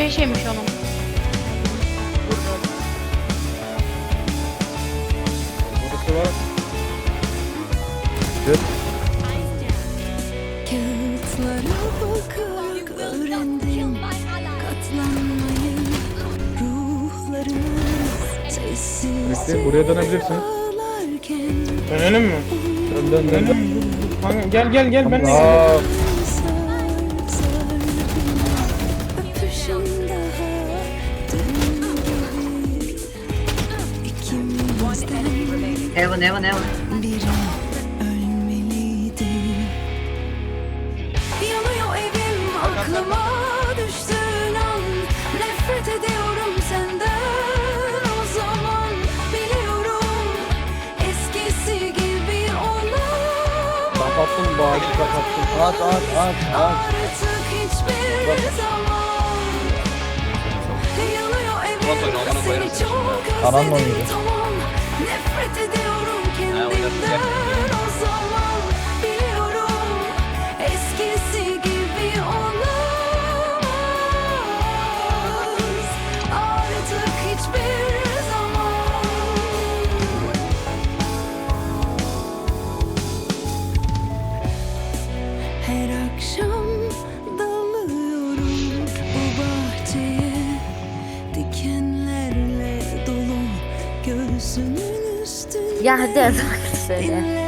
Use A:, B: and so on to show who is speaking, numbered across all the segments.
A: 65 yemiş onun.
B: Burası var.
C: Kağıtlara bakarak öğrendim katlanmayı Ruhlarımız sessiz
B: buraya dönebilirsin.
C: ağlarken
D: Dönelim mi?
B: Dön dön dön.
D: Gel gel gel ben de
E: Evan Evan Evan.
C: biri ölmeliydi Yanıyor evim aklıma düştüğün an Nefret ediyorum senden o zaman Biliyorum eskisi gibi olamam
B: kapattım bu ağacı kapattım. At at at at.
C: Artık hiçbir zaman
B: Ananla oynayacağım.
C: Nefret ediyorum kendimden o zaman Biliyorum eskisi Я де захистила?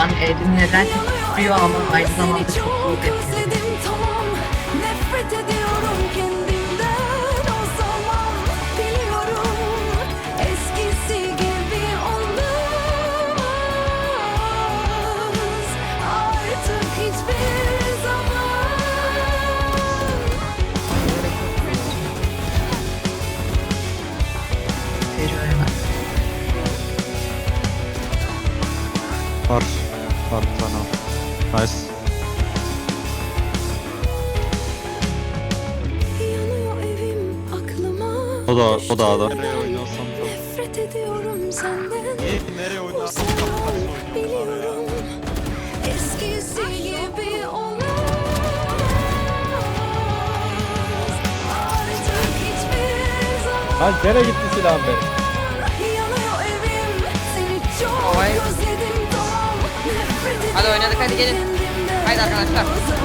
E: Lan elim neden tutuyor ama aynı zamanda çok iyi Tecrübe var.
F: Bir tane. Nice.
C: Yanıyor evim aklıma
F: O da o da ada.
C: Nefret ediyorum senden Nereye Biliyorum Eskisi gibi olamaz Artık hiçbir zaman
B: Lan nereye gitti silahım benim?
C: 给
G: 你，拍
C: 一张上，